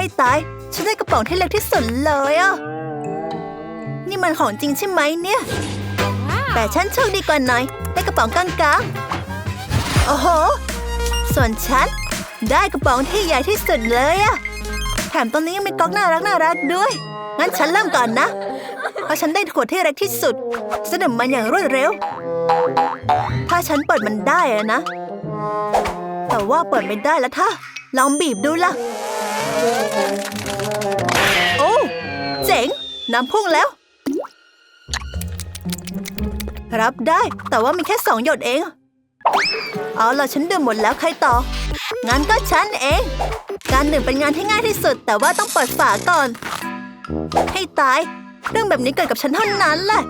ให้ตาย ฉันได้กระป๋องที่เล็กที่สุดเลยอะ นี่มันของจริงใช่ไหมเนี่ย แต่ฉันโชคดีกว่าหน่อย ได้กระป๋องกลางๆ โอ้โห ส่วนฉันได้กระป๋องที่ใหญ่ที่สุดเลยอะแถมตรงนี้ยังมีก๊อกน่ารักน่ารักด้วย งั้นฉันเริ่มก่อนนะ เพราะฉันได้ขวดที่เล็กที่สุดจะดื่มมันอย่างรวดเร็ว ถ้าฉันเปิดมันได้อะนะ แต่ว่าเปิดไม่ได้แล้วท่าลองบีบดูล่ะ โอ้เจ๋งน้ำพุ่งแล้ว รับได้แต่ว่ามีแค่สองหยดเอง เอาล่ะฉันดื่มหมดแล้วใครต่อ งั้นก็ฉันเอง การดื่มเป็นงานที่ง่ายที่สุด แต่ว่าต้องเปิดฝาก่อน ให้ตาย เรื่องแบบนี้เกิดกับฉันเท่านั้นแหละ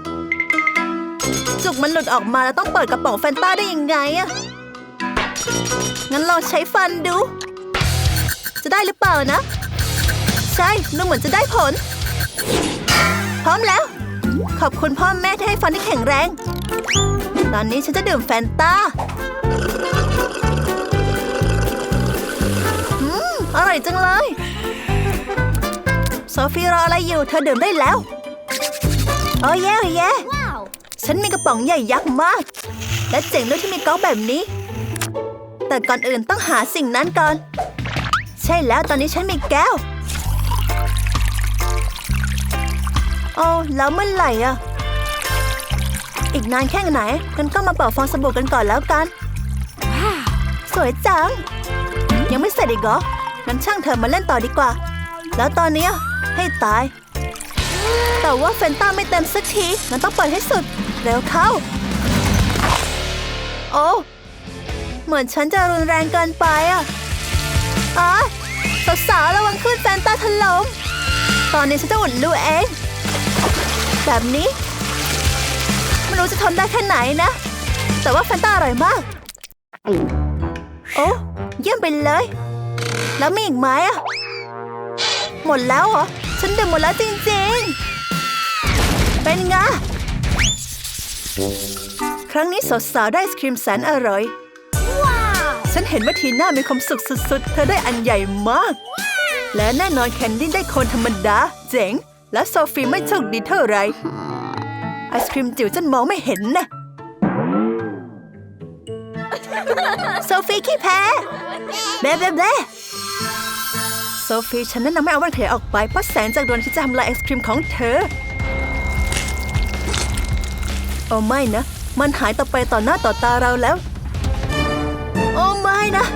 จุกมันหลุดออกมาแล้วต้องเปิดกระป๋องแฟนต้าได้ยังไงอะงั้นลองใช้ฟันดู ได้หรือเปล่านะ ใช่ดูเหมือนจะได้ผล พร้อมแล้ว ขอบคุณพ่อแม่ที่ให้ฟันที่แข็งแรง ตอนนี้ฉันจะดื่มแฟนตาอืมอร่อยจังเลย โซฟีรออะไรอยู่ เธอดื่มได้แล้ว โอ้เย่โอ้เย่ฉันมีกระป๋องใหญ่ยักษ์มาก และเจ๋งด้วยที่มีก๊อกแบบนี้ แต่ก่อนอื่นต้องหาสิ่งนั้นก่อน ช่แล้วตอนนี้ฉันมีแก้ว โอ้แล้วเมื่อไหร่อะอีกนานแค่ไหนกันก็มาเป่าฟองสบู่กันก่อนแล้วกัน สวยจัง ยังไม่เสร็จอีกเหรองั้นช่างเธอมาเล่นต่อดีกว่า แล้วตอนเนี้ยให้ตาย แต่ว่าเฟนต้าไม่เต็มสักทีมันต้องเปิดให้สุด เร็วเข้า โอ้เหมือนฉันจะรุนแรงเกินไปอะอ๋อ สาวๆระวังขึ้นแฟนตาถล่มตอนนี้ฉันจะอุดรูเอง แบบนี้ไม่รู้จะทนได้แค่ไหนนะ แต่ว่าแฟนตาอร่อยมาก โอ้เยี่ยมไปเลย แล้วมีอีกไหมอะ หมดแล้วเหรอ ฉันดื่มหมดแล้วจริงๆ เป็นไง ครั้งนี้สาวๆได้ไอศครีมแสนอร่อย ฉันเห็นว่าทีน่ามีความสุขสุดๆ เธอได้อันใหญ่มาก และแน่นอนแคนดี้ได้คนธรรมดา เจ๋ง และโซฟีไม่โชคดีเท่าไร ไอศครีมจิ๋วจนมองไม่เห็นนะโซฟีขี้แพ้เบ๊ะเบ๊ะเบ๊โซฟีฉันแนะนำให้เอาวันเถออกไปเพราะแสงจากดวงอาที่จะทำลายไอศครีมของเธอ โอ้ไม่นะ มันหายต่อไปต่อหน้าต่อตาเราแล้ว ไม่นะ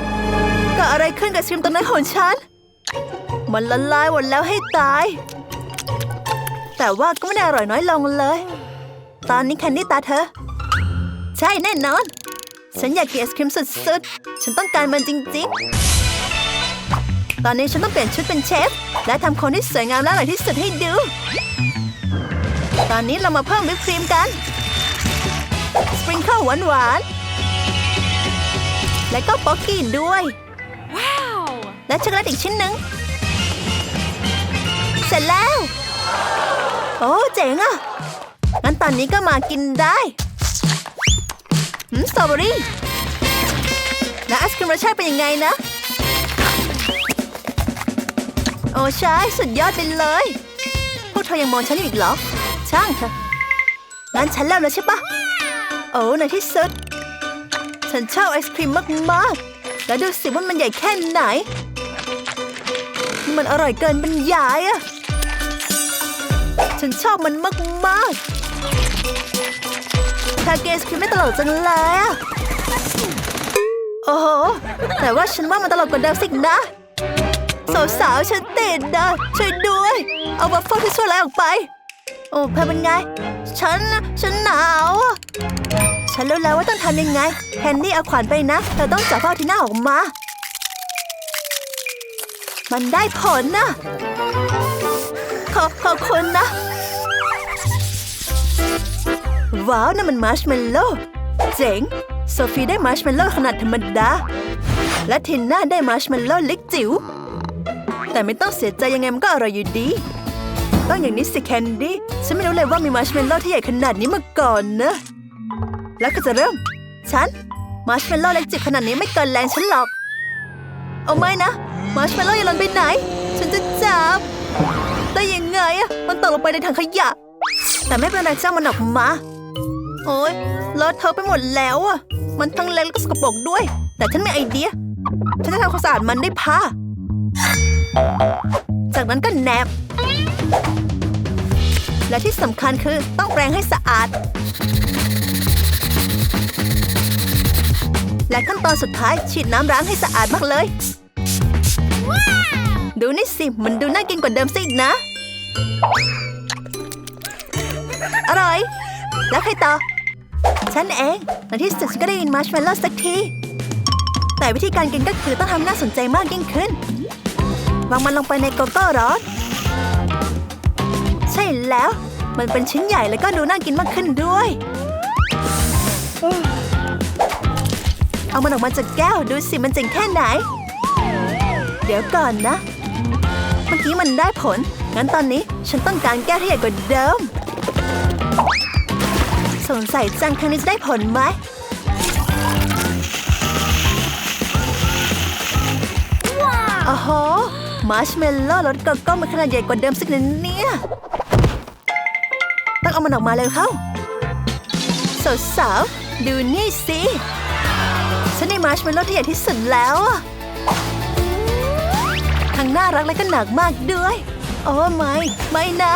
เกิดอะไรขึ้นกับไอศครีมตรงนั้นของฉัน มันละลายหมดแล้วให้ตาย แต่ว่าก็ไม่ได้อร่อยน้อยลงเลย ตอนนี้แคนดี้ตาเธอ ใช่แน่นอน ฉันอยากกินไอศครีมสุดๆ ฉันต้องการมันจริงๆ ตอนนี้ฉันต้องเปลี่ยนชุดเป็นเชฟ และทำคนที่สวยงามและอร่อยที่สุดให้ดู ตอนนี้เรามาเพิ่มวิปครีมกัน สปริงเกิลหวานๆ และก็ป๊อกกี้ด้วยและช็อกโกแลตอีกชิ้นหนึ่งเสร็จแล้ว โอ้เจ๋งอะ งั้นตอนนี้ก็มากินได้หืมสตรอเบอรี่ และไอศครีมรสชาติเป็นยังไงนะ โอ้ใช่สุดยอดไปเลย พวกเธอยังมองฉันอยู่อีกเหรอ ช่างเถอะงั้นฉันเริ่มแล้วใช่ปะโอ้ในที่สุด ฉันชอบไอศครีมมากๆ แล้วดูสิว่ามันใหญ่แค่ไหน มันอร่อยเกินบรรยายอะฉันชอบมันมากๆทาเกสครีมไม่ตลกจังเลยอะโอ้โห แต่ว่าฉันว่ามันตลกกว่าเดิมสินะ สาวๆ ฉันติดนะช่วยด้วย เอาวัฟเฟิลที่ช่วยอะไรออกไป โอ้เพอเป็นไง ฉัน ฉันหนาวอะ ฉันรู้แล้วว่าต้องทำยังไงแคนดี้เอาขวานไปนะ เธอต้องจับพ่อที่หน้าออกมา มันได้ผลนะ ขอขอบคุณนะ ว้าวนั่นมันมาร์ชเมลโล่เจ๋ง โซฟีได้มาร์ชเมลโล่ขนาดธรรมดา และทินน่าได้มาร์ชเมลโล่เล็กจิ๋ว แต่ไม่ต้องเสียใจยังไงมันก็อร่อยอยู่ดีต้องอย่างนี้สิแคนดี้ ฉันไม่รู้เลยว่ามีมาร์ชเมลโล่ที่ใหญ่ขนาดนี้มาก่อนนะ แล้วก็จะเริ่ม ฉัน มาร์ชเมลโล่เล็กจิ๋วขนาดนี้ไม่เกินแรงฉันหรอก เอาไม่นะ มาร์ชเมลโล่อย่าหล่นไปไหน ฉันจะจับ ได้ยังไงอะมันตกลงไปในถังขยะ แต่ไม่เป็นไรจ้ามันออกมา โอ๊ยเลอะเทอะไปหมดแล้วอะมันทั้งเล็กแล้วก็สกปรกด้วย แต่ฉันมีไอเดีย ฉันจะทำความสะอาดมันด้วยผ้า จากนั้นก็แนบ และที่สำคัญคือต้องแปรงให้สะอาด และขั้นตอนสุดท้ายฉีดน้ำล้างให้สะอาดมากเลย ดูนี่สิ มันดูน่ากินกว่าเดิมซะอีกนะ อร่อย แล้วใครต่อ ฉันเองในที่สุดฉันก็ได้ยินมาร์ชเมลโล่สักที แต่วิธีการกินก็คือต้องทำน่าสนใจมากยิ่งขึ้น วางมันลงไปในโกโก้ร้อน ใช่แล้ว มันเป็นชิ้นใหญ่แล้วก็ดูน่ากินมากขึ้นด้วย เอามันออกมาจากแก้วดูสิมันเจ๋งแค่ไหน เดี๋ยวก่อนนะ เมื่อกี้มันได้ผล งั้นตอนนี้ฉันต้องการแก้วที่ใหญ่กว่าเดิม สงสัยจังครั้งนี้จะได้ผลไหมโอ้โห มาร์ชเมลโล่รสโกโก้มันขนาดใหญ่กว่าเดิมสักนิดเนี่ยต้องเอามันออกมาเลยเข้าสาวๆดูนี่สิ ฉันได้มาร์ชเมลโล่ที่ใหญ่ที่สุดแล้วทั้งน่ารักและก็หนักมากด้วย โอ้ไม่ ไม่นะ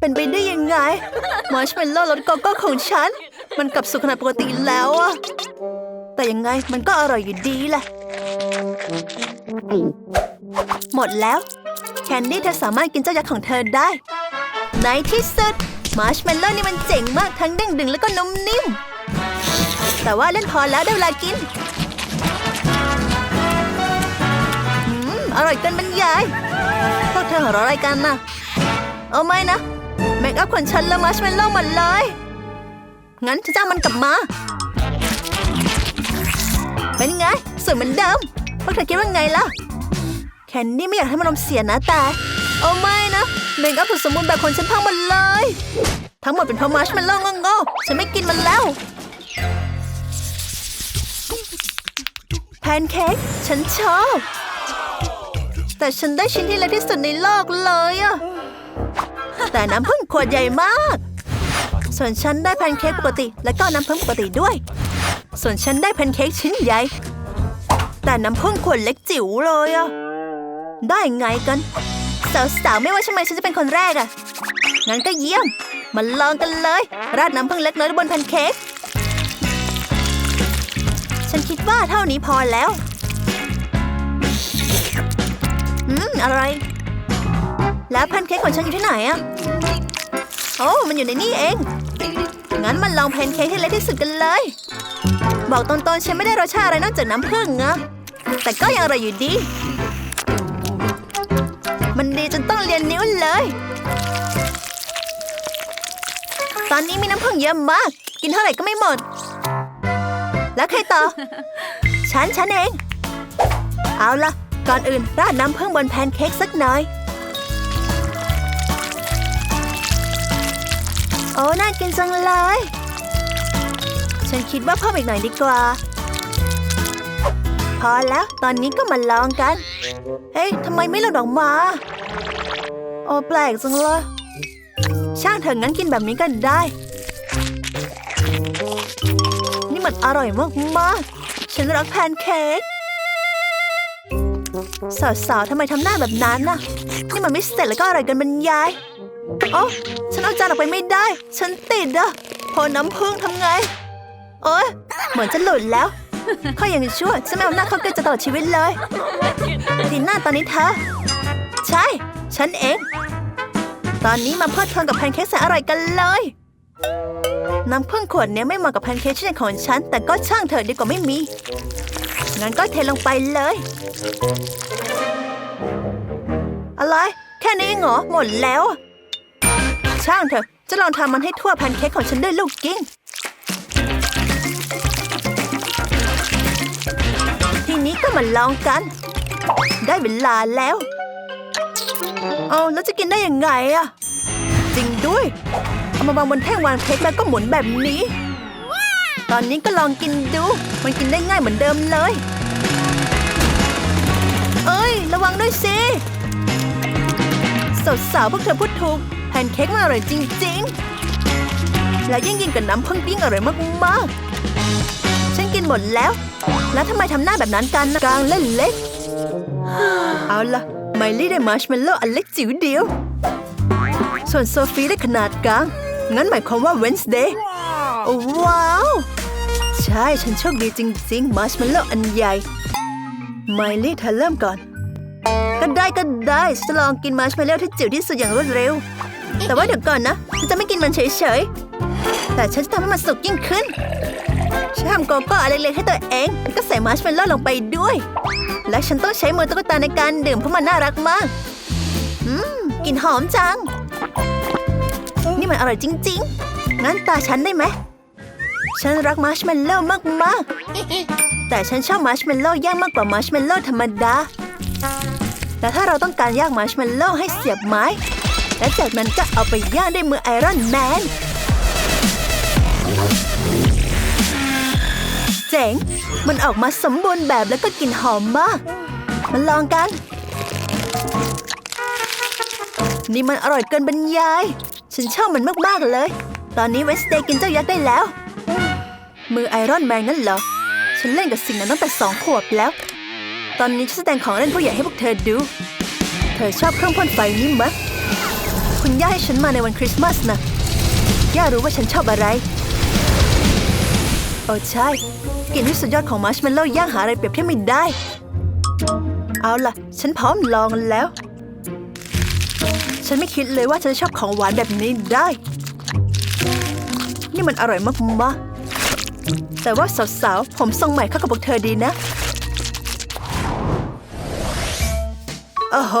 เป็นไปได้ยังไง มาร์ชเมลโล่รสโกโก้ของฉัน มันกลับสู่ขนาดปกติแล้วอะแต่ยังไงมันก็อร่อยอยู่ดีแหละ หมดแล้ว แคนดี้เธอสามารถกินเจ้ายักษ์ของเธอได้ ในที่สุด มาร์ชเมลโล่นี่มันเจ๋งมากทั้งเด้งดึงแล้วก็นุ่มนิ่ม แต่ว่าเล่นพอแล้วได้เวลากินอืมอร่อยเกินบรรยายพวกเธอหัวเราะอะไรกันน่ะเอาไม่นะเมคอัพของฉันและมาร์ชเมลโล่หมดเลยงั้นฉันจะเอามันกลับมา เป็นไงสวยเหมือนเดิมพวกเธอคิดว่าไงล่ะแคนดี้ไม่อยากให้มันอารมเสียนะแต่โอ้ไม่นะเมคอัพสุดสมบูรณ์แบบคนฉันพังหมดเลย ทั้งหมดเป็นเพราะมาร์ชเมลโล่งงๆฉันไม่กินมันแล้ว แพนเค้กฉันชอบ แต่ฉันได้ชิ้นที่เล็กที่สุดในโลกเลยอะแต่น้ำผึ้งขวดใหญ่มาก ส่วนฉันได้แพนเค้กปกติ และก็น้ำผึ้งปกติด้วย ส่วนฉันได้แพนเค้กชิ้นใหญ่ แต่น้ำผึ้งขวดเล็กจิ๋วเลยอะได้ไงกันสาวๆไม่ว่าใช่ไหมฉันจะเป็นคนแรกอะงั้นก็เยี่ยมมาลองกันเลย ราดน้ำผึ้งเล็กน้อยบนแพนเค้ก ฉันคิดว่าเท่านี้พอแล้ว อืม อะไร แล้วแพนเค้กของฉันอยู่ที่ไหนอะโอ้มันอยู่ในนี่เอง งั้นมาลองแพนเค้กที่เล็กที่สุดกันเลย บอกตรงๆฉันไม่ได้รสชาติอะไรนอกจากน้ำผึ้งอะแต่ก็ยังอร่อยอยู่ดี มันดีจนต้องเรียนนิ้วเลย ตอนนี้มีน้ำผึ้งเยอะมาก กินเท่าไหร่ก็ไม่หมด แล้วใครต่อ ฉัน ฉันเอง เอาละก่อนอื่นราดน้ำผึ้งบนแพนเค้กสักหน่อย โอ้ น่ากินจังเลย ฉันคิดว่าเพิ่มอีกหน่อยดีกว่า พอแล้วตอนนี้ก็มาลองกัน เฮ้ยทำไมไม่หลุดออกมา โอ้ แปลกจังเลย ช่างเถอะงั้นกินแบบนี้กันได้ มันอร่อยมากๆ ฉันรักแพนเค้ก สาวๆทำไมทำหน้าแบบนั้นน่ะ นี่มันไม่เสร็จแล้วก็อร่อยกันบรรยายโอ้ฉันเอาจานออกไปไม่ได้ ฉันติดอะพอน้ำผึ้งทำไงโอ้ย เหมือนจะหลุดแล้วข้ออย่างชั่วฉันไม่เอาหน้าเขาใกล้จะตลอดชีวิตเลยทีหน้าตอนนี้เธอ ใช่ ฉันเอง ตอนนี้มาเพลิดเพลินกับแพนเค้กแสนอร่อยกันเลย น้ำผึ้งขวดนี้ไม่เหมาะกับแพนเค้กชิ้นของฉัน แต่ก็ช่างเถอะดีกว่าไม่มี งั้นก็เทลงไปเลย อะไร แค่นี้เองเหรอ หมดแล้ว ช่างเถอะ จะลองทำมันให้ทั่วแพนเค้กของฉันด้วยลูกกิ้ง ทีนี้ก็มาลองกัน ได้เวลาแล้ว เอาแล้วจะกินได้ยังไงอะจริงด้วยามาวางบนแท่งวางเค้กแล้วก็หมุนแบบนี้ ตอนนี้ก็ลองกินดู มันกินได้ง่ายเหมือนเดิมเลย เอ้ย ระวังด้วยสิสาวๆพวกเธอพูดถูกแพนเค้กมันอร่อยจริง ๆ และยิ่งกินกับน้ำผึ้งปิ้งอร่อยมากๆ ฉันกินหมดแล้ว แล้วทำไมทำหน้าแบบนั้นกันกลางเล่นเล็กเอาละไมลี่ได้มาร์ชเมลโล่อันเล็กจิ๋วเดียว ส่วนโซฟีได้ขนาดกลาง งั้นหมายความว่าเวนส์เดย์ว้าว ใช่ฉันโชคดีจริงๆ มาร์ชเมลโล่อันใหญ่ ไมลี่เธอเริ่มก่อน ก็ได้ก็ได้ฉันจะลองกินมาร์ชเมลโล่ที่จิ๋วที่สุดอย่างรวดเร็ว แต่ว่าเดี๋ยวก่อนนะ ฉันจะไม่กินมันเฉยๆ แต่ฉันจะทำให้มันสุกยิ่งขึ้นฉันทำโกโก้อันเล็กๆให้ตัวเองแล้วก็ใส่มาร์ชเมลโล่ลงไปด้วย และฉันต้องใช้มือตุ๊กตาในการดื่มเพราะมันน่ารักมาก อืมกลิ่นหอมจัง นี่มันอร่อยจริง ๆ งั้นตาฉันได้ไหม ฉันรักมาร์ชเมลโล่มากๆ แต่ฉันชอบมาร์ชเมลโล่ย่างมากกว่ามาร์ชเมลโล่ธรรมดา แต่ถ้าเราต้องการย่างมาร์ชเมลโล่ให้เสียบไม้ และจากนั้นก็เอาไปย่างด้วยมือไอรอนแมน เจ๋ง มันออกมาสมบูรณ์แบบแล้วก็กลิ่นหอมมาก มันลองกันนี่มันอร่อยเกินบรรยาย ฉันชอบมันมากๆเลย ตอนนี้เวสเตย์กินเจ้ายักษ์ได้แล้ว มือไอรอนแมนนั่นเหรอ ฉันเล่นกับสิ่งนั้นตั้งแต่สองขวบแล้ว ตอนนี้ฉันแสดงของเล่นผู้ใหญ่ให้พวกเธอดู เธอชอบเครื่องพ่นไฟนี่มะคุณย่าให้ฉันมาในวันคริสต์มาสนะย่ารู้ว่าฉันชอบอะไร โอ้ใช่กลิ่นที่สุดยอดของมาร์ชเมลโล่ย่างหาอะไรเปรียบเทียบไม่ได้ เอาล่ะ ฉันพร้อมลองแล้ว ฉันไม่คิดเลยว่าฉันจะชอบของหวานแบบนี้ได้ นี่มันอร่อยมากๆแต่ว่าสาวๆ ผมทรงใหม่เข้ากับพวกเธอดีนะโอ้โห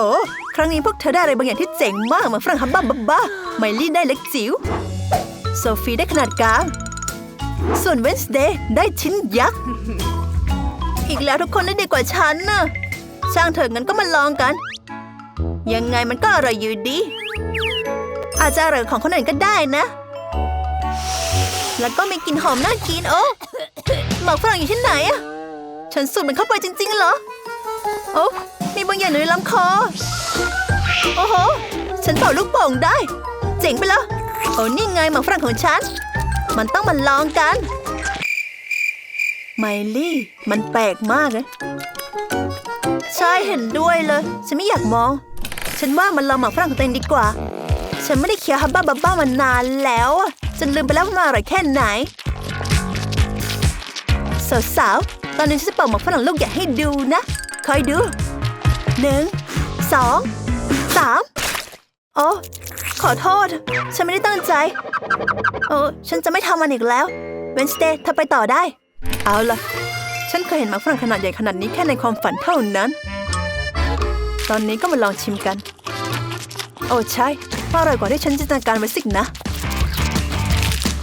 ครั้งนี้พวกเธอได้อะไรบางอย่างที่เจ๋งมากเหมือนฝรั่งฮับบ้าบ้าบ้าไมลี่ได้เล็กจิ๋ว โซฟีได้ขนาดกลาง ส่วนเวนส์เดย์ได้ชิ้นยักษ์ อีกแล้วทุกคนได้ดีกว่าฉันน่ะช่างเถอะงั้นก็มาลองกัน ยังไงมันก็อร่อยอยู่ดี อาจจะอร่อยของคนอื่นก็ได้นะ แล้วก็มีกลิ่นหอมน่ากินโอ้หมอกฝรั่งอยู่ที่ไหนอะฉันสูดมันเข้าไปจริงๆเหรอ โอ้มีบางอย่างในลำคอ โอ้โห ฉันเป่าลูกโป่งได้ เจ๋งไปแล้วโอ้นี่ไงหมอกฝรั่งของฉัน มันต้องมาลองกัน ไมลี่ มันแปลกมากนะใช่เห็นด้วยเลย ฉันไม่อยากมอง ฉันว่ามันลองหมากฝรั่งของตัวเองดีกว่า ฉันไม่ได้เคี้ยวฮับบ้าบับบ้ามานานแล้วอะจนลืมไปแล้วว่ามันอร่อยแค่ไหนสาวๆตอนนี้ฉันจะเป่าหมากฝรั่งลูกใหญ่ให้ดูนะ คอยดูหนึ่งสองสามโอ้ขอโทษ ฉันไม่ได้ตั้งใจ โอ้ฉันจะไม่ทำมันอีกแล้วเวนสเตย์เธอไปต่อได้ เอาล่ะ ฉันเคยเห็นหมากฝรั่งขนาดใหญ่ขนาดนี้แค่ในความฝันเท่านั้น ตอนนี้ก็มาลองชิมกัน โอ้ใช่อร่อยกว่าที่ฉันจินตนาการไว้สินะ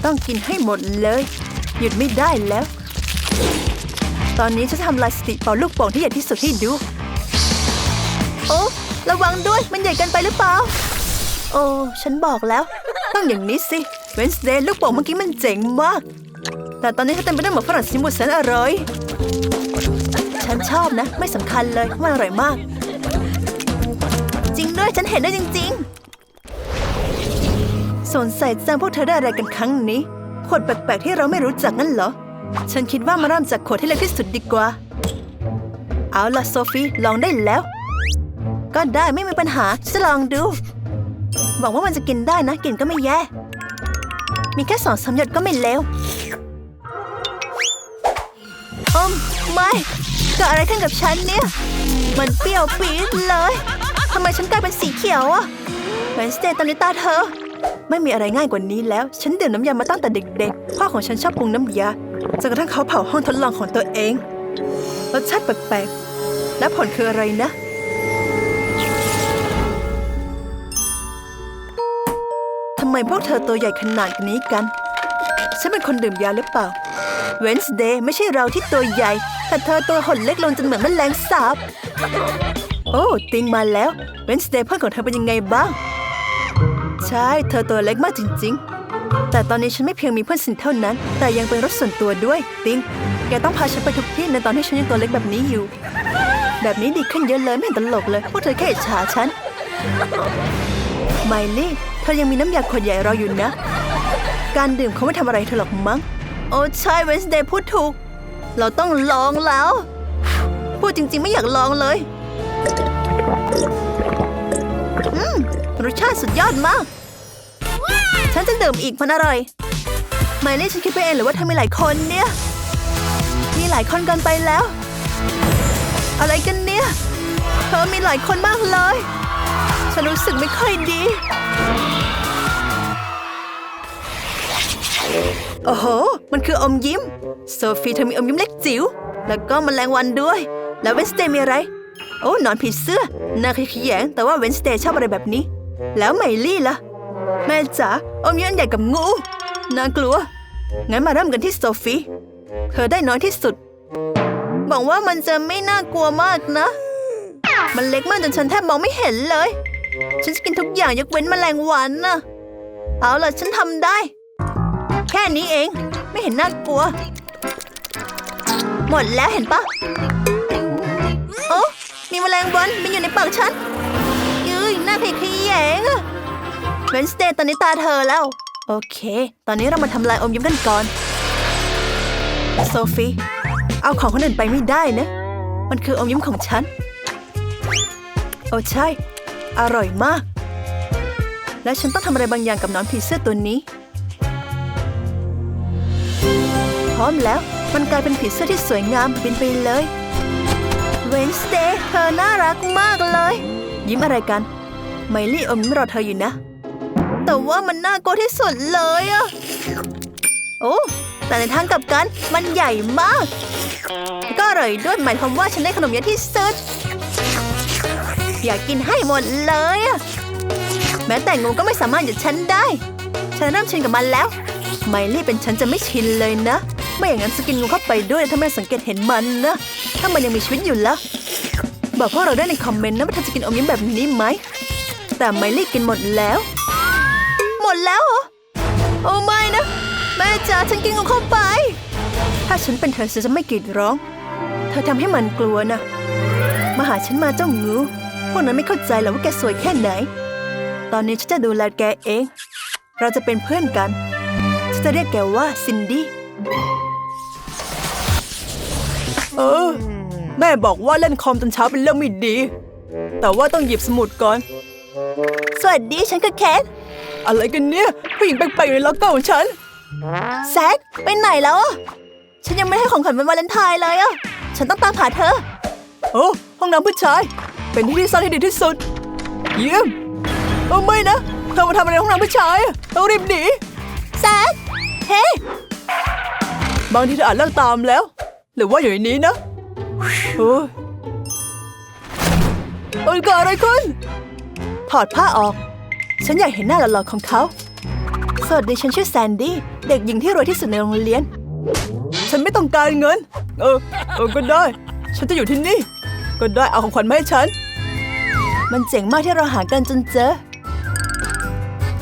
ต้องกินให้หมดเลย หยุดไม่ได้แล้ว ตอนนี้ฉันจะทำลายสติเป่าลูกโป่งที่ใหญ่ที่สุดให้ดู โอ้ ระวังด้วย มันใหญ่เกินไปหรือเปล่า โอ้ ฉันบอกแล้ว ต้องอย่างนี้สิ เวนส์เดย์ลูกโป่งเมื่อกี้มันเจ๋งมาก แต่ตอนนี้ฉันเต็มไปด้วยหมกฝรั่งสีมุดแสนอร่อย ฉันชอบนะ ไม่สำคัญเลย มันอร่อยมาก ด้วยฉันเห็นด้วยจริง ๆ สนใส่จังพวกเธอได้อะไรกันครั้งนี้ขวดแปลกๆที่เราไม่รู้จักนั่นเหรอ ฉันคิดว่ามาเริ่มจากขวดที่เล็กที่สุดดีกว่า เอาล่ะโซฟีลองได้แล้ว ก็ได้ไม่มีปัญหาจะลองดูหวังว่ามันจะกินได้นะกลิ่นก็ไม่แย่ มีแค่สองสามหยดก็ไม่เลวอมไม่เกิดอะไรขึ้นกับฉันเนี่ย มันเปรี้ยวปี๊ดเลย ทำไมฉันกลายเป็นสีเขียวอะเวนสเตย์ตอนนี้ตาเธอ ไม่มีอะไรง่ายกว่านี้แล้ว ฉันดื่มน้ำยามาตั้งแต่เด็กๆ พ่อของฉันชอบปรุงน้ำยาจนกระทั่งเขาเผาห้องทดลองของตัวเอง รสชาติแปลกๆ และผลคืออะไรนะ ทำไมพวกเธอตัวใหญ่ขนาดนี้กัน ฉันเป็นคนดื่มยาหรือเปล่า เวนส์เดย์ไม่ใช่เราที่ตัวใหญ่ แต่เธอตัวหดเล็กลงจนเหมือนแมลงสาบ โอ้ ติงมาแล้วเวนสเดย์เพื่อนของเธอเป็นยังไงบ้าง ใช่ เธอตัวเล็กมากจริง ๆ แต่ตอนนี้ฉันไม่เพียงมีเพื่อนสนิทเท่านั้น แต่ยังเป็นรถส่วนตัวด้วย ติง แกต้องพาฉันไปทุกที่ในตอนที่ฉันยังตัวเล็กแบบนี้อยู่ แบบนี้ดีขึ้นเยอะเลยไม่เห็นตลกเลยพวกเธอแค่อิจฉาฉันไมลี่ เธอยังมีน้ำยาขวดใหญ่รออยู่นะ การดื่มเขาไม่ทำอะไรเธอหรอกมั้ง โอ้ใช่เวนสเดย์พูดถูก เราต้องลองแล้ว พูดจริง ๆ ไม่อยากลองเลย อืมรสชาติสุดยอดมาก ฉันจะดื่มอีกมันอร่อยไมลี่ฉันคิดไปเองหรือว่าเธอมีหลายคนเนี่ย มีหลายคนกันไปแล้ว อะไรกันเนี่ย เธอมีหลายคนมากเลย ฉันรู้สึกไม่ค่อยดี โอ้โห มันคืออมยิ้ม โซฟีเธอมีอมยิ้มเล็กจิ๋ว แล้วก็มแมลงวันด้วย แล้วเวสเตมีอะไร โอ้นอนผีเสื้อน่าขยแยงแต่ว่าเวนสเตย์ชอบอะไรแบบนี้ แล้วไมลี่ล่ะ แม่จ๋าอมยิ้มอันใหญ่กับงูน่ากลัว งั้นมาเริ่มกันที่โซฟีเธอได้น้อยที่สุดบอกว่ามันจะไม่น่ากลัวมากนะ มันเล็กมากจนฉันแทบมองไม่เห็นเลย ฉันจะกินทุกอย่างยกเว้นแมลงวันน่ะเอาล่ะฉันทำได้ แค่นี้เอง ไม่เห็นน่ากลัว หมดแล้วเห็นปะ มีแมลงวันมันอยู่ในปากฉันยืยน่าขยขยงเวนสเตย์ตอนนี้ตาเธอแล้ว โอเค ตอนนี้เรามาทำลายอมยิ้มกันก่อน โซฟีเอาของคนอื่นไปไม่ได้นะ มันคืออมยิ้มของฉัน โอ้ใช่ อร่อยมาก และฉันต้องทำอะไรบางอย่างกับหนอนผีเสื้อตัวนี้ พร้อมแล้ว มันกลายเป็นผีเสื้อที่สวยงามบินไปเลย เวนสเ a y เธอน่ารักมากเลย ยิ้มอะไรกัน ไมลี่อมยิ้มรอเธออยู่นะ แต่ว่ามันน่ากลัวที่สุดเลยอะโอ้แต่ในทางกลับกันมันใหญ่มาก ก็อร่อยด้วยหมายความว่าฉันได้ขนมเยอะที่สุด อยากกินให้หมดเลยอะแม้แต่งูก็ไม่สามารถหยุดฉันได้ ฉันเริ่มชินกับมันแล้ว ไมลี่เป็นฉันจะไม่ชินเลยนะ ไม่อย่างนั้นสกินงูเข้าไปด้วยถ้าไม่สังเกตเห็นมันนะ ถ้ามันยังมีชีวิตอยู่ล้วบอกพวกเราได้ในคอมเมนต์นะว่าเธอจะกินอมยิ้มแบบนี้ไหม แต่ไมลี่กินหมดแล้ว หมดแล้วเหรอ โอ้ไม่นะ แม่จ๋าฉันกินงูเข้าไป ถ้าฉันเป็นเธอฉันจะไม่กรีดร้อง เธอทำให้มันกลัวนะ มาหาฉันมาเจ้างูพวกนั้นไม่เข้าใจหรอกว่าแกสวยแค่ไหน ตอนนี้ฉันจะดูแลแกเอง เราจะเป็นเพื่อนกัน ฉันจะเรียกแกว่าซินดี้ เออ แม่บอกว่าเล่นคอมตอนเช้าเป็นเรื่องไม่ดี แต่ว่าต้องหยิบสมุดก่อน สวัสดีฉันคือแคทอะไรกันเนี่ยผู้หญิงแปลกๆอยู่ในล็อกเกอร์ของฉันแซคไปไหนแล้วอะฉันยังไม่ได้ให้ของขวัญวันวาเลนไทน์เลยอะฉันต้องตามหาเธอ โอ้ห้องน้ำผู้ชาย เป็นที่ที่ซ่อนที่ดีที่สุด เยี่ยมโอ้ไม่นะเธอมาทำอะไรในห้องน้ำผู้ชายอะต้องรีบหนีแซคเฮ้บางทีเธออาจเลิกตามแล้วห รือว่าอยู่ในนี้นะโอ้ยเอ้ยเกิดอะไรขึ้น ถอดผ้าออก ฉันอยากเห็นหน้าหล่อๆของเขา สวัสดีฉันชื่อแซนดี้ เด็กหญิงที่รวยที่สุดในโรงเรียน ฉันไม่ต้องการเงิน เออเออก็ได้ ฉันจะอยู่ที่นี่ ก็ได้เอาของขวัญมาให้ฉัน มันเจ๋งมากที่เราหากันจนเจอ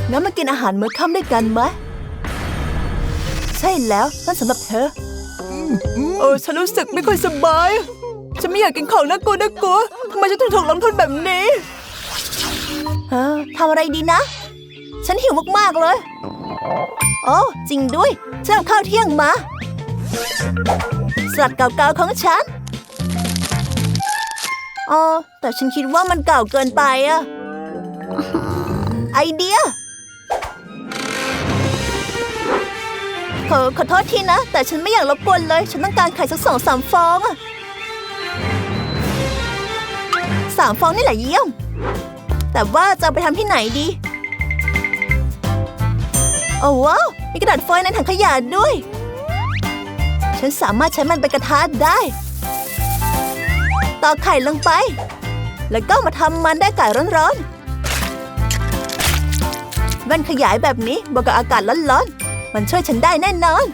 งั้นมากินอาหารมื้อค่ำด้วยกันไหม ใช่แล้วนั่นสำหรับเธอ เออฉันรู้สึกไม่ค่อยสบาย ฉันไม่อยากกินของน่ากลัวน่ากลัวทำไมฉันถึงถูกลงโทษแบบนี้เออทำอะไรดีนะ ฉันหิวมากๆเลยโอ้จริงด้วยฉันเอาข้าวเที่ยงมา สลัดเก่าๆของฉันอ๋อแต่ฉันคิดว่ามันเก่าเกินไปอะไอเดีย ขอขอโทษทีนะ แต่ฉันไม่อยากรบกวนเลย ฉันต้องการไข่สักสองสามฟองอะสามฟองนี่แหละเยี่ยม แต่ว่าจะไปทำที่ไหนดี โอ้ว้าวมีกระดาษฟอยล์ในถังขยะด้วย ฉันสามารถใช้มันเป็นกระทะได้ตอกไข่ลงไป แล้วก็มาทำมันได้ไก่ร้อนๆแว่นขยายแบบนี้บวกกับอากาศร้อนๆ มันช่วยฉันได้แน่นอน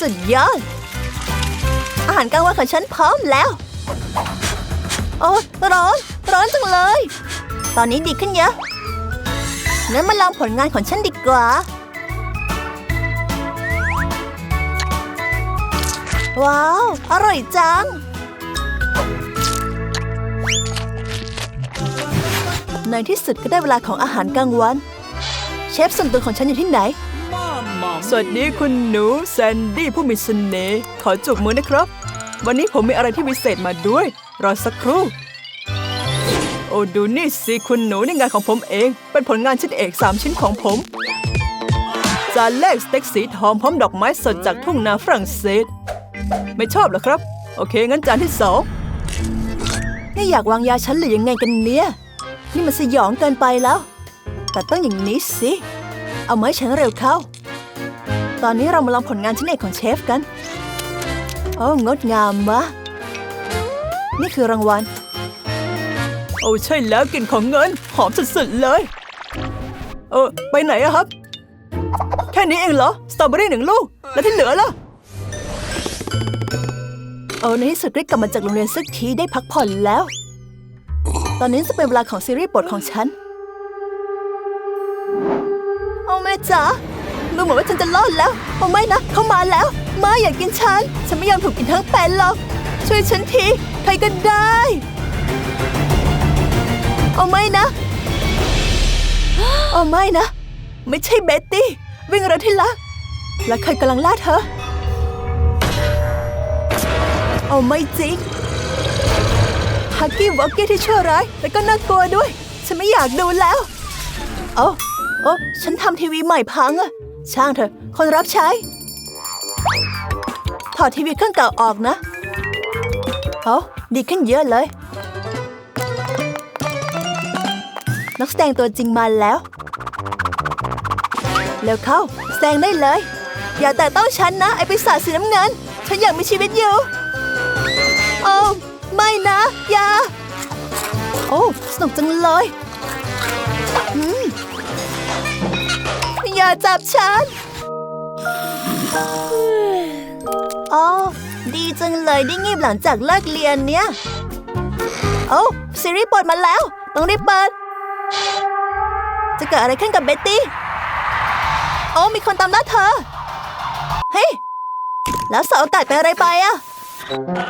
สุดยอด อาหารกลางวันของฉันพร้อมแล้ว โอ้ร้อน ร้อนจังเลย ตอนนี้ดีขึ้นเยอะ งั้นมาลองผลงานของฉันดีกว่า ว้าว อร่อยจัง ในที่สุดก็ได้เวลาของอาหารกลางวัน เชฟส่วนตัวของฉันอยู่ที่ไหน สวัสดีคุณหนูแซนดี้ผู้มีเสน่ห์ขอจูบมือนะครับ วันนี้ผมมีอะไรที่พิเศษมาด้วย รอสักครู่ โอ้ดูนี่สิคุณหนูนี่งานของผมเอง เป็นผลงานชิ้นเอกสามชิ้นของผมจานแรกสเต็กสีทองพร้อมดอกไม้สดจากทุ่งนาฝรั่งเศส ไม่ชอบเหรอครับ โอเคงั้นจานที่สองนี่อยากวางยาฉันหรือยังไงกันเนี่ย นี่มันสยองเกินไปแล้ว แต่ต้องอย่างนี้สิ เอามาให้ฉันเร็วเข้า ตอนนี้เรามาลองผลงานชิ้นเอกของเชฟกัน โอ้งดงามมากนี่คือรางวัล โอ้ใช่แล้วกลิ่นของเงิน หอมสุดๆเลย เออ ไปไหนอะครับ แค่นี้เองเหรอ สตรอเบอรี่หนึ่งลูก แล้วที่เหลือล่ะโอ้ในที่สุดได้กลับมาจากโรงเรียนสักทีได้พักผ่อนแล้ว ตอนนี้จะเป็นเวลาของซีรีส์โปรดของฉัน โอ้แม่จ๋าดูเหมือนว่าฉันจะรอดแล้ว โอ้ไม่นะ เขามาแล้ว มาอยากกินฉัน ฉันไม่ยอมถูกกินทั้งแปนหรอก ช่วยฉันที ใครก็ได้ โอ้ไม่นะ โอ้ไม่นะ ไม่ใช่เบ็ตตี้ วิ่งเร็วที่รักและใครกำลังล่าเธอ โอ้ไม่จริง ฮักกี้วอกกี้ที่ชั่วร้ายแล้วก็น่ากลัวด้วย ฉันไม่อยากดูแล้วโอ้โอ้ฉันทำทีวีใหม่พังอะช่างเถอะ คนรับใช้ ถอดทีวีเครื่องเก่าออกนะโอ้ดีขึ้นเยอะเลย นักแสดงตัวจริงมาแล้ว เร็วเข้า แสดงได้เลย อย่าแต่ต้องฉันนะ ไอปีศาจสีน้ำเงิน ฉันอยากมีชีวิตอยู่ โอ้ ไม่นะอย่าโอ้สนุกจังเลยอืมอย่าจับฉันโอ้ดีจังเลยได้งีบหลังจากเลิกเรียนเนี่ย โอ้ซีรีส์เปิดมาแล้ว ต้องรีบเปิด จะเกิดอะไรขึ้นกับเบ็ตตี้ โอ้มีคนตามล่าเธอ เฮ้ย แล้วสาอากาศเป็นอะไรไปอะ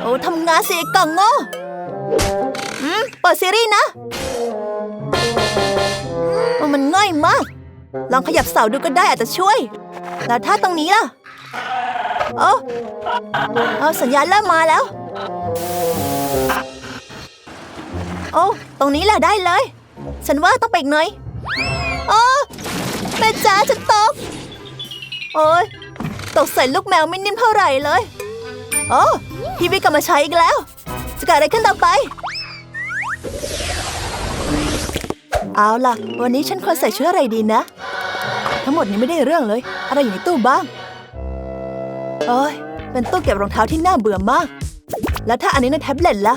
โอ้ทำงานสิไอ้กล่องโง่อืมเปิดซีรีส์นะมันง่ายมาก ลองขยับเสาดูก็ได้อาจจะช่วย แล้วถ้าตรงนี้ล่ะโอ้เอาสัญญาณเริ่มมาแล้ว โอ้ตรงนี้แหละได้เลย ฉันว่าต้องไปอีกหน่อยโอ้แม่จ๋าฉันตก โอ้ยตกใส่ลูกแมวไม่นิ่มเท่าไหร่เลย โอ้ ทีวีกลับมาใช้อีกแล้ว จะเกิดอะไรขึ้นต่อไป เอาล่ะ วันนี้ฉันควรใส่ชุดอะไรดีนะ ทั้งหมดนี้ไม่ได้เรื่องเลย อะไรอยู่ในตู้บ้างโอ้ยเป็นตู้เก็บรองเท้าที่น่าเบื่อมาก แล้วถ้าอันนี้ในแท็บเล็ตล่ะ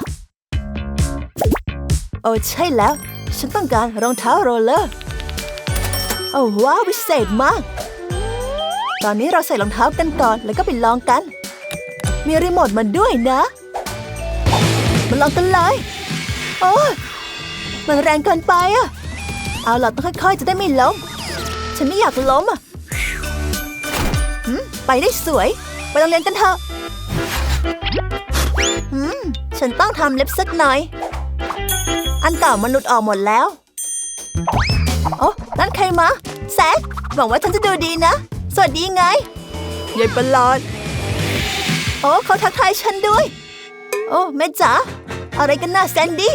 โอ้ใช่แล้ว ฉันต้องการรองเท้าโรลเลอร์ โอ้ว้าววิเศษมาก ตอนนี้เราใส่รองเท้ากันก่อนแล้วก็ไปลองกัน มีรีโมทมาด้วยนะ มาลองกันเลย โอ้มันแรงเกินไปอะเอาล่ะต้องค่อยๆ จะได้ไม่ล้ม ฉันไม่อยากล้มอะไปได้สวย ไปโรงเรียนกันเถอะหืมฉันต้องทำเล็บสักหน่อย อันเก่ามันหลุดออกหมดแล้ว โอ้นั่นใครมา แซคหวังว่าฉันจะดูดีนะ สวัสดีไงยายประหลาด โอ้เขาทักทายฉันด้วย โอ้แม่จ๋าอะไรกันน่ะแซนดี้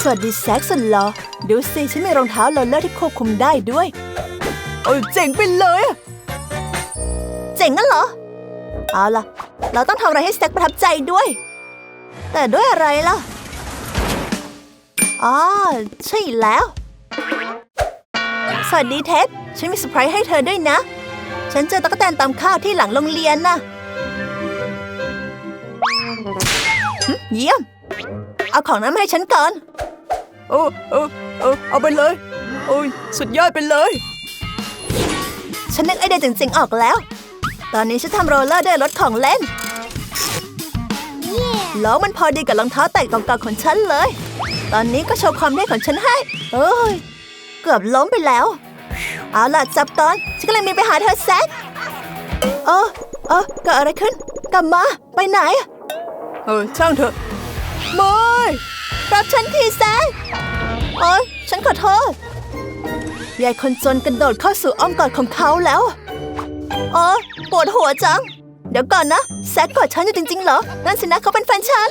สวัสดีแซคสุดหล่อดูสิฉันมีรองเท้าโรลเลอร์ที่ควบคุมได้ด้วย โอ้ยเจ๋งไปเลยอะเจ๋งงั้นเหรอ เอาล่ะ เราต้องทำอะไรให้แซคประทับใจด้วย แต่ด้วยอะไรล่ะอ๋อใช่แล้ว สวัสดีเท็ดฉันมีเซอร์ไพรส์ให้เธอด้วยนะ ฉันเจอตะกั่วแตนตำข้าวที่หลังโรงเรียนน่ะหึ เยี่ยม เอาของนั้นมาให้ฉันก่อนโอ้โอ้โอ้เอาไปเลย โอ้ยสุดยอดไปเลย ฉันนึกไอเดียเจ๋งๆออกแล้ว ตอนนี้ฉันทำโรลเลอร์ด้วยรถของเล่นล้อมันพอดีกับรองเท้าแตะเก่าๆของฉันเลย ตอนนี้ก็โชว์ความได้ของฉันให้เอ้ย เกือบล้มไปแล้ว เอาล่ะจับก่อน ฉันกำลังมีไปหาเธอแซคเออเออเกิดอะไรขึ้น กลับมา ไปไหน เออ ช่างเถอะเมยรับฉันทีแซคโอ๊ยฉันขอโทษยายคนจนกระโดดเข้าสู่อ้อมกอดของเขาแล้วอ๋อปวดหัวจัง เดี๋ยวก่อนนะ แซกกอดฉันอยู่จริงๆเหรอ นั่นสินะเขาเป็นแฟนฉัน